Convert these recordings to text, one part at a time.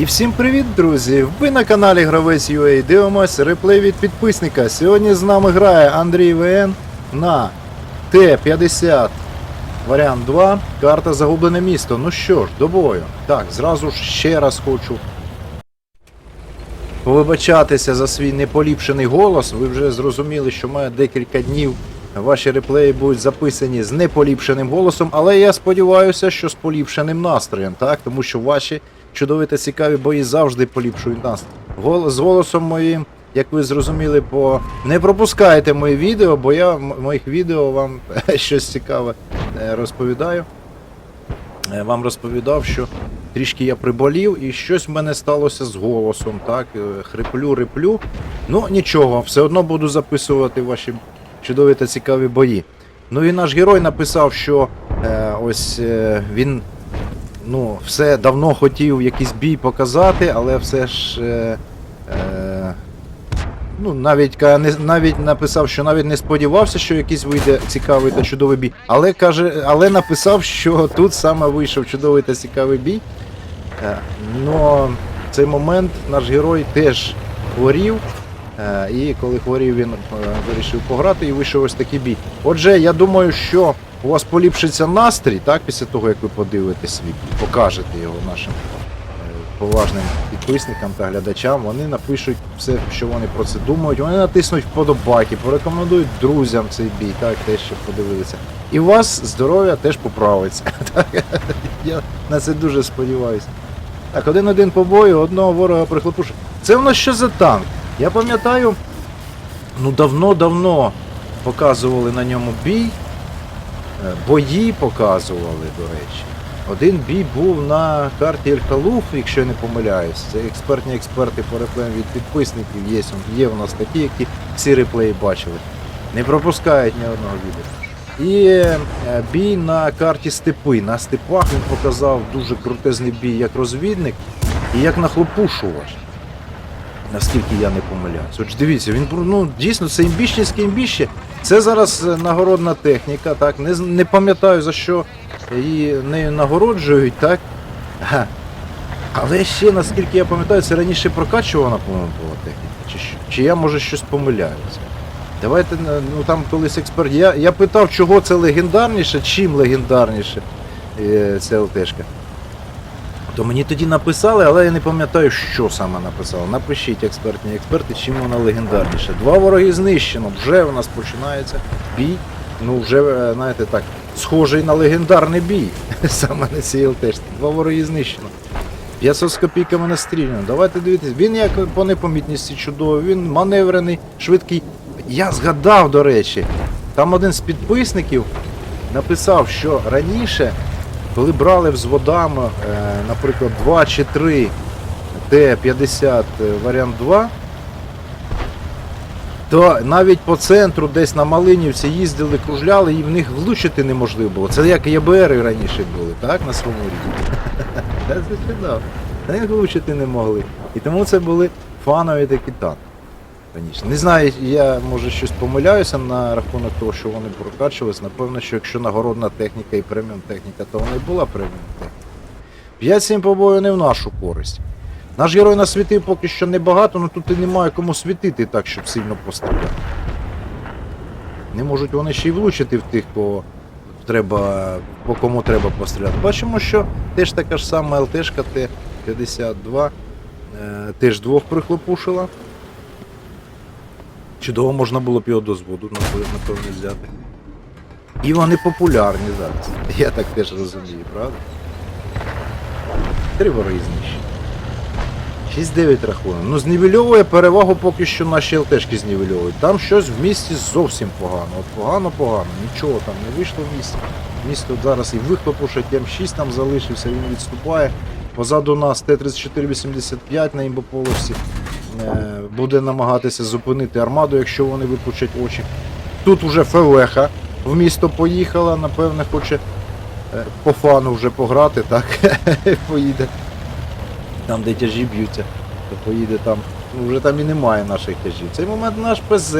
І всім привіт, друзі! Ви на каналі Гравець UA дивимось реплей від підписника. Сьогодні з нами грає Андрій ВН на Т-50 варіант 2, карта Загублене місто. Ну що ж, до бою. Так, зразу ж ще раз хочу повибачатися за свій неполіпшений голос. Ви вже зрозуміли, що має декілька днів. Ваші реплеї будуть записані з неполіпшеним голосом, але я сподіваюся, що з поліпшеним настроєм, так? Тому що ваші чудові та цікаві бої завжди поліпшують настрій. Гол... З голосом моїм, як ви зрозуміли, по не пропускайте мої відео, бо я в моїх відео вам щось цікаве е, розповідаю. Е, Вам розповідав, що трішки я приболів і щось в мене сталося з голосом. Так, е, хриплю, риплю. Ну нічого, все одно буду записувати ваші чудові та цікаві бої. Ну і наш герой написав, що е, ось е, він ну, все давно хотів якийсь бій показати, але все ж. Е, е, ну, навіть, навіть написав, що навіть не сподівався, що якийсь вийде цікавий та чудовий бій. Але каже, але написав, що тут саме вийшов чудовий та цікавий бій. Е, Но в цей момент наш герой теж хворів. Е, І коли хворів, він е, вирішив пограти і вийшов ось такий бій. Отже, я думаю, що у вас поліпшиться настрій, так, після того, як ви подивитесь свій бій, покажете його нашим е, поважним підписникам та глядачам. Вони напишуть все, що вони про це думають. Вони натиснуть вподобайки, порекомендують друзям цей бій, так, те, що подивилися. І у вас здоров'я теж поправиться. Я на це дуже сподіваюся. Так, один-один по бою, одного ворога прихлопушив. Це в нас що за танк? Я пам'ятаю, ну давно-давно показували на ньому бій. Е, Бої показували, до речі. Один бій був на карті Ель-Халуф, якщо я не помиляюсь. Це експертні експерти по реплеям від підписників. Є, є у нас такі, які всі реплеї бачили. Не пропускають ні одного відео. І е, бій на карті степи. На степах він показав дуже крутезний бій як розвідник і як нахлопушувач. Наскільки я не помиляюсь. От ж дивіться, він ну, дійсно це імбіщенське імбіще. Це зараз е, нагородна техніка, так. Не, не пам'ятаю за що її нею нагороджують, так. Але ще, наскільки я пам'ятаю, це раніше прокачувана, по-моєму, була техніка. Чи, що? чи я може щось помиляюся. Давайте, е, ну там колись експерт. Я, я питав, чого це легендарніше, чим легендарніше е, ця ЛТшка. То мені тоді написали, але я не пам'ятаю, що саме написали. Напишіть експертні експерти, чим вона легендарніша. Два вороги знищено, вже у нас починається бій. Ну, вже, е, знаєте, так, схожий на легендарний бій. Саме на цій ЛТшці. Два вороги знищено. 500 з копійками настріляно. Давайте дивитись. Він як по непомітності чудовий, він маневрений, швидкий. Я згадав, до речі, там один з підписників написав, що раніше, коли брали взводами, е, наприклад, 2 чи 3 Т-50 варіант 2, то навіть по центру, десь на Малинівці їздили, кружляли, і в них влучити неможливо було. Це як ЄБРи раніше були, так, на своєму рівні. Та це них влучити не могли. І тому це були фанові такі танки. Раніше. Не знаю, я може щось помиляюся на рахунок того, що вони прокачувались. Напевно, що якщо нагородна техніка і преміум техніка, то вона і була преміум техніка. 5-7 побою не в нашу користь. Наш герой насвітив поки що небагато, але тут і немає кому світити так, щоб сильно постріляти. Не можуть вони ще й влучити в тих, кого треба, по кому треба постріляти. Бачимо, що теж така ж сама ЛТшка Т-52 е, теж двох прихлопушила. Чудово можна було б його до зводу, напевно, взяти. І вони популярні зараз. Я так теж розумію, правда? Три вороги знищені. 6-9 рахунок. Ну, знівельовує перевагу поки що наші ЛТшки знівельовують. Там щось в місті зовсім погано. От погано-погано. Нічого там не вийшло в місті. Місто зараз і вихлопушить, М6 там залишився, він відступає. Позаду нас Т-34-85 на імбополосі буде намагатися зупинити армаду, якщо вони випучать очі. Тут уже ФВХ в місто поїхала, напевне, хоче е, по фану вже пограти, так? Поїде. Там, де тяжі б'ються, то поїде там. Ну, вже там і немає наших тяжів. В цей момент наш ПЗ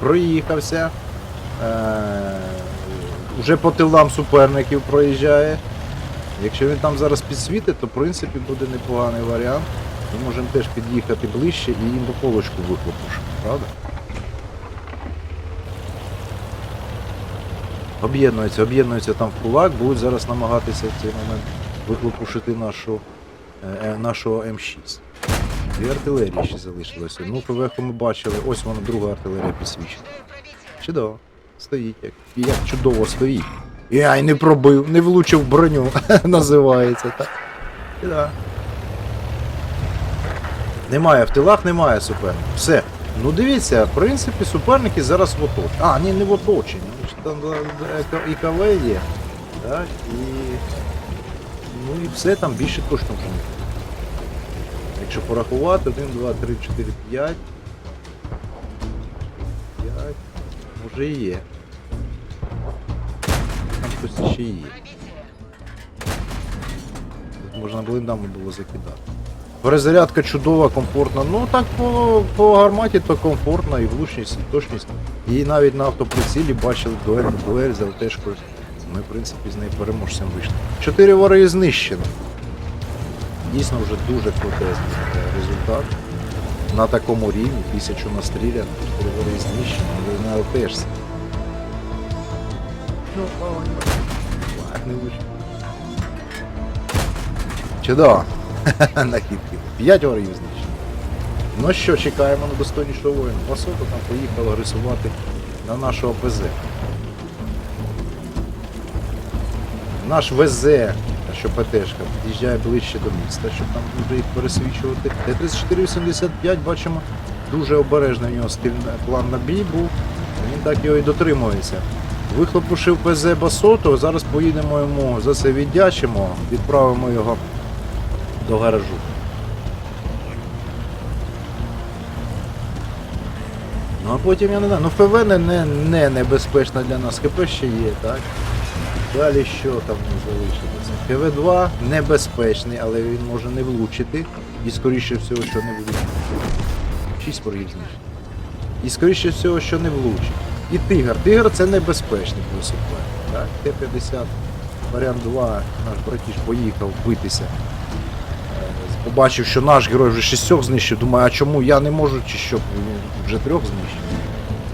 проїхався. Е, вже по тилам суперників проїжджає. Якщо він там зараз підсвітить, то в принципі буде непоганий варіант. Ми можемо теж під'їхати ближче і їм по полочку вихлопушимо, правда? Об'єднуються, об'єднуються там в кулак, будуть зараз намагатися в цей момент вихлопушити нашу, е, е, нашого М6. Дві артилерії ще залишилося. Ну, ПВХ ми бачили, ось вона друга артилерія підсвічена. Чудово. Стоїть як. І як чудово стоїть. Я й не пробив, не влучив броню, називається, так? І. Немає, в тилах немає суперників. Все. Ну дивіться, в принципі, суперники зараз в оточенні. А, ні, не в оточенні. Ну, Там е, е, і КВ є. Так, і. Ну і все там більше точно вже не. Якщо порахувати, 1, 2, 3, 4, 5. 5. Може і є. Там хтось ще є. Тут можна блиндами було закидати. Перезарядка чудова, комфортна. Ну так по, по гарматі то комфортно і влучність, і точність. І навіть на автоприцілі бачили дуель дуель за ЛТшкою. Ми, в принципі, з неї переможцем вийшли. Чотири вари знищено. Дійсно вже дуже крутезний е, результат. На такому рівні, тисячу настріляно, чотири вари знищено, але не вийшло. Чудово. Накидки. П'ять ворів знищено. Ну що, чекаємо на достойнішого воїна. Васота там поїхав агресувати на нашого ПЗ. Наш ВЗ, що ПТшка, під'їжджає ближче до міста, щоб там вже їх пересвічувати. Т-3485 бачимо, дуже обережний у нього стиль, план на бій був. Він так його і дотримується. Вихлопушив ПЗ Басоту, зараз поїдемо йому за це віддячимо, відправимо його до гаражу. Ну а потім я не знаю. Ну ФВ не, не, не небезпечна для нас. КП ще є, так? Далі що там залишилося? КВ-2 небезпечний, але він може не влучити. І скоріше всього, що не влучить. 6 ворогів знищено. І скоріше всього, що не влучить. І Тигр. Тигр це небезпечний плюс Так? Т-50. Варіант 2, наш братіж поїхав битися. Побачив, що наш герой вже шістьох знищив, думаю, а чому я не можу, чи що вже трьох знищив.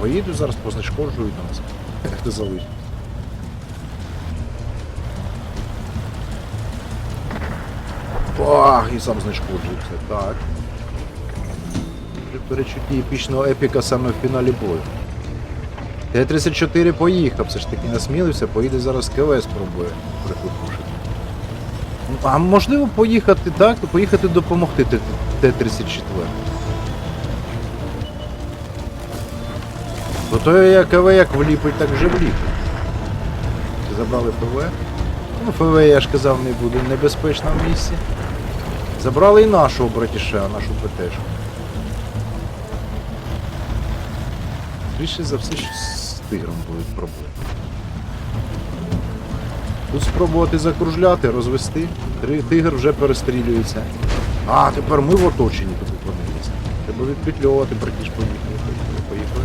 Поїду зараз познешкоджую до нас. Хто залишить. Ах, і сам знешкоджується. Так. Перечутті епічного епіка саме в фіналі бою. Т-34 поїхав, все ж таки насмілився, поїде зараз КВ спробує прихопушити. А можливо поїхати так, поїхати допомогти Т- Т-34. Бо то я КВ як вліпить, так вже вліпить. Забрали ФВ. Ну, ФВ, я ж казав, не буде небезпечно в місці. Забрали і нашого братіша, нашу ПТшку. Більше за все, що з тигром будуть проблеми. Тут спробувати закружляти, розвести. Три- Тигр вже перестрілюється. А, тепер ми в оточенні тут опинилися. Треба відпетльовувати, братіш, поїхали, поїхали.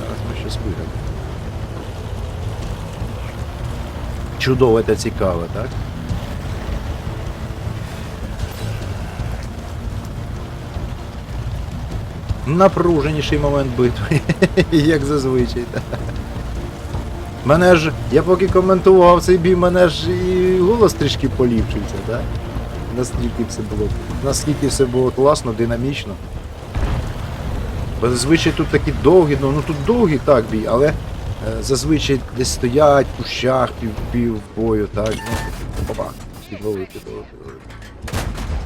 Зараз ми щось виграємо. Чудово та цікаве, так? Напруженіший момент битви, як зазвичай. Мене ж, я поки коментував цей бій, мене ж і голос трішки поліпшився, так? Наскільки все було, наскільки все було класно, динамічно. Бо зазвичай тут такі довгі, ну, ну тут довгий так бій, але е, зазвичай десь стоять в кущах пів, пів бою, так, ну, опа, підловити, підловити, підловити.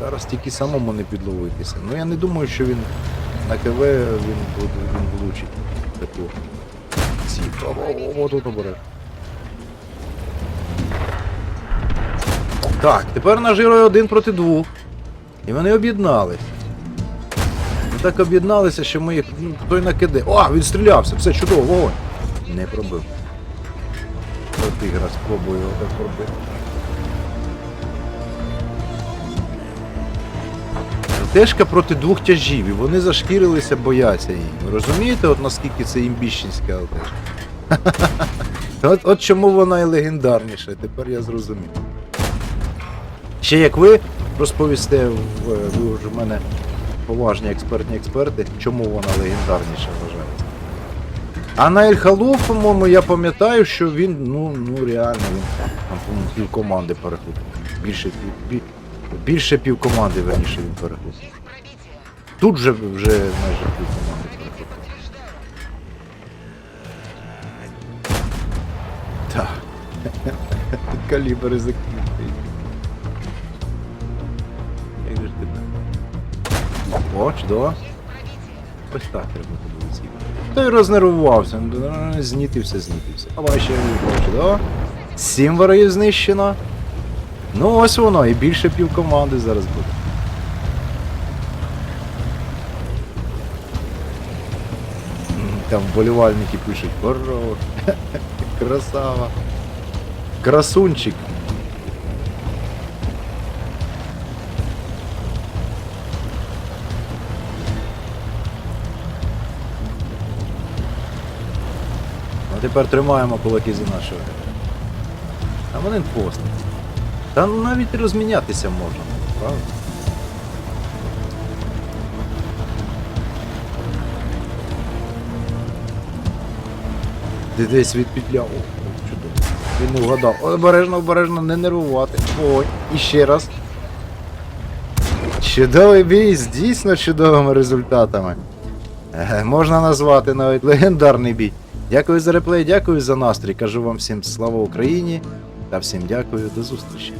Зараз тільки самому не підловитися. Ну я не думаю, що він на КВ він він влучить таку цифру. О, о, о. Так, тепер герой один проти двох. І вони об'єднались. Так об'єдналися, що ми їх. Ну, той накиде. О, він стрілявся, все чудово, вогонь. Не пробив. От тигра спробую його так пробити. Тежка проти двох тяжів, і вони зашкірилися, бояться її. Ви розумієте, от наскільки це імбіщенська ЛТшка? От, от чому вона і легендарніша, тепер я зрозумів. Ще як ви розповісте, ви вже в мене поважні експертні експерти, чому вона легендарніша вважається. А на Ельхалов, по-моєму, я пам'ятаю, що він, ну, ну реально, він там, по-моєму, пів команди перехлопив. Більше пів, більше пів команди, верніше, він перехлопив. Тут же вже майже пів команди. Так. Калібри закритий. Як же тебе? О, чудово. Ось так треба було з'їхати. Та й рознервувався. да, Знітився, знітився. А ще чудово. Сім ворогів знищено. Ну ось воно, і більше пів команди зараз буде. Там вболівальники пишуть, хорош. Красава. Красунчик. А тепер тримаємо кулаки за нашого. А вони пост. Та навіть розмінятися можна, правда? Ти десь від петля. О, о, чудово. Він не вгадав. Обережно, обережно, не нервувати. Ой, і ще раз. Чудовий бій з дійсно чудовими результатами. Е, можна назвати навіть легендарний бій. Дякую за реплей, дякую за настрій. Кажу вам всім слава Україні та всім дякую, до зустрічі.